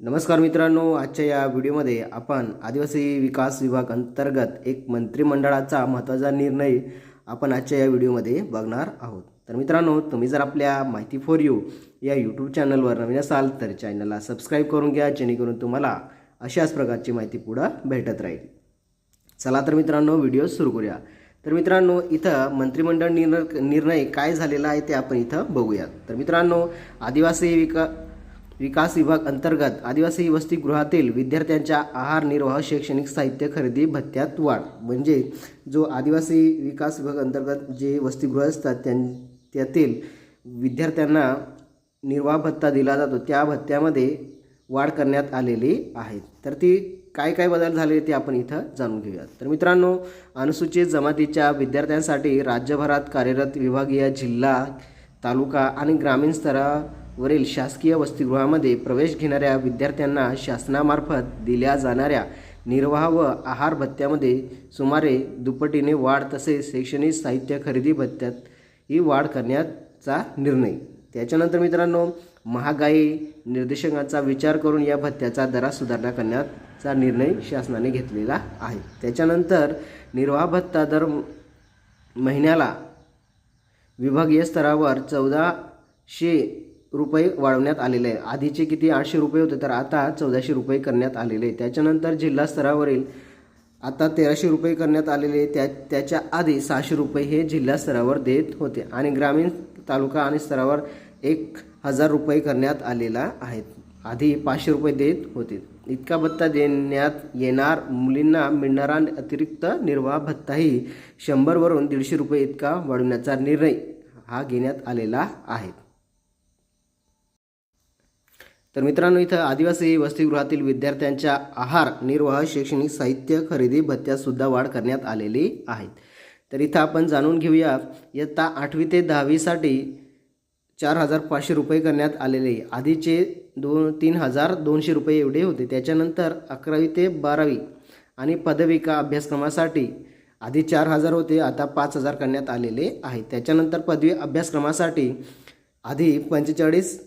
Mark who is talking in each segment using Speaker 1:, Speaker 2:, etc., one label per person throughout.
Speaker 1: नमस्कार मित्रांनो आजच्या या व्हिडिओमध्ये आपण आदिवासी विकास विभाग अंतर्गत एक मंत्रिमंडळाचा महत्त्वाचा निर्णय आपण आजच्या या व्हिडिओमध्ये बघणार आहोत. तर मित्रांनो तुम्ही जर आपल्या माहिती फॉर यू या यूट्यूब चॅनलवर नवीन असाल तर चॅनलला सबस्क्राईब करून घ्या जेणेकरून तुम्हाला अशाच प्रकारची माहिती पुढं भेटत राहील. चला तर मित्रांनो व्हिडिओ सुरू करूया. तर मित्रांनो इथं मंत्रिमंडळ निर्णय निर्णय काय झालेला आहे ते आपण इथं बघूयात. तर मित्रांनो आदिवासी विका विकास विभाग अंतर्गत आदिवासी वसतिगृहातील विद्यार्थ्यांच्या आहार निर्वाह शैक्षणिक साहित्य खरेदी भत्त्यात वाढ. म्हणजे जो आदिवासी विकास विभाग अंतर्गत जे वसतिगृह असतात त्यां त्यातील विद्यार्थ्यांना निर्वाह भत्ता दिला जातो त्या भत्त्यामध्ये वाढ करण्यात आलेली आहे. तर ती काय काय बदल झाले ते आपण इथं जाणून घेऊया तर मित्रांनो अनुसूचित जमातीच्या विद्यार्थ्यांसाठी राज्यभरात कार्यरत विभागीय जिल्हा तालुका आणि ग्रामीण स्तरा वरील शासकीय वसतिगृहामध्ये प्रवेश घेणाऱ्या विद्यार्थ्यांना शासनामार्फत दिल्या जाणाऱ्या निर्वाह व आहार भत्त्यामध्ये सुमारे दुपटीने वाढ तसेच शैक्षणिक साहित्य खरेदी भत्त्यात ही वाढ करण्याचा निर्णय. त्याच्यानंतर मित्रांनो महागाई निर्देशकांचा विचार करून या भत्त्याचा दरात सुधारणा करण्याचा निर्णय शासनाने घेतलेला आहे. त्याच्यानंतर निर्वाह भत्ता दर महिन्याला विभागीय स्तरावर चौदाशे रुपये वाढवण्यात आलेले आहे. आधीचे किती? आठशे रुपये होते तर आता चौदाशे रुपये करण्यात आलेले आहे. त्याच्यानंतर जिल्हा स्तरावरील आता तेराशे रुपये करण्यात आलेले त्या त्याच्या आधी सहाशे रुपये हे जिल्हा स्तरावर देत होते. आणि ग्रामीण तालुका आणि स्तरावर एक हजार रुपये करण्यात आलेला आहेत आधी पाचशे रुपये देत होते. इतका भत्ता देण्यात येणार मुलींना मिळणारा अतिरिक्त निर्वाह भत्ताही शंभरवरून दीडशे रुपये इतका वाढवण्याचा निर्णय हा घेण्यात आलेला आहे. तर मित्रांनो इथं आदिवासी वसतिगृहातील विद्यार्थ्यांच्या आहार निर्वाह शैक्षणिक साहित्य खरेदी भत्त्यातसुद्धा वाढ करण्यात आलेली आहेत. तर इथं आपण जाणून घेऊया इयत्ता आठवी ते दहावीसाठी चार हजार पाचशे रुपये करण्यात आलेले. आहे. आधीचे दोन तीन हजार दोनशे रुपये एवढे होते. त्याच्यानंतर अकरावी ते बारावी आणि पदविका अभ्यासक्रमासाठी आधी चार हजार होते आता पाच हजार करण्यात आलेले आहेत. त्याच्यानंतर पदवी अभ्यासक्रमासाठी आधी पंचेचाळीस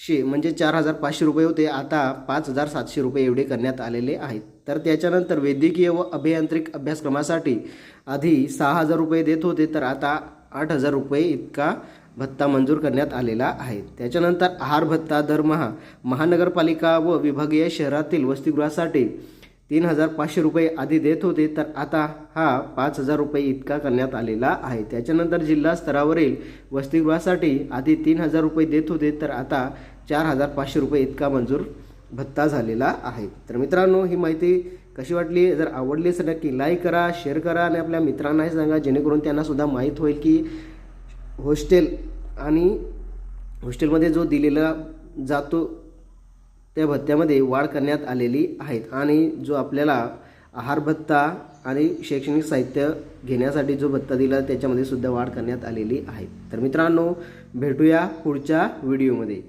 Speaker 1: शे म्हणजे चार हजार पाचशे रुपये होते. आता पाच हजार सातशे रुपये एवढे करण्यात आलेले आहेत. तर त्याच्यानंतर वैद्यकीय व अभियांत्रिक अभ्यासक्रमासाठी आधी सहा हजार रुपये देत होते तर आता आठ हजार रुपये इतका भत्ता मंजूर करण्यात आलेला आहे. त्याच्यानंतर आहार भत्ता दरमहा महानगरपालिका व विभागीय शहरातील वसतिगृहासाठी तीन हजार पाचशे रुपये आधी देत होते तर आता हा पाच हजार रुपये इतका करण्यात आलेला आहे. त्याच्यानंतर जिल्हा स्तरावरील वसतिगृहासाठी आधी तीन हजार रुपये देत होते तर आता चार हजार पाचशे रुपये इतका मंजूर भत्ता झालेला आहे. तर मित्रांनो ही माहिती कशी वाटली? जर आवडली असेल नक्की लाईक करा शेअर करा आणि आपल्या मित्रांनाही सांगा जेणेकरून त्यांनासुद्धा माहीत होईल की हॉस्टेल आणि हॉस्टेलमध्ये जो दिलेला जातो त्या भत्त्यामध्ये वाढ करण्यात आलेली आहेत. आणि जो आपल्याला आहार भत्ता आणि शैक्षणिक साहित्य घेण्यासाठी जो भत्ता दिला त्याच्यामध्ये सुद्धा वाढ करण्यात आलेली आहे. तर मित्रांनो भेटूया पुढच्या व्हिडिओमध्ये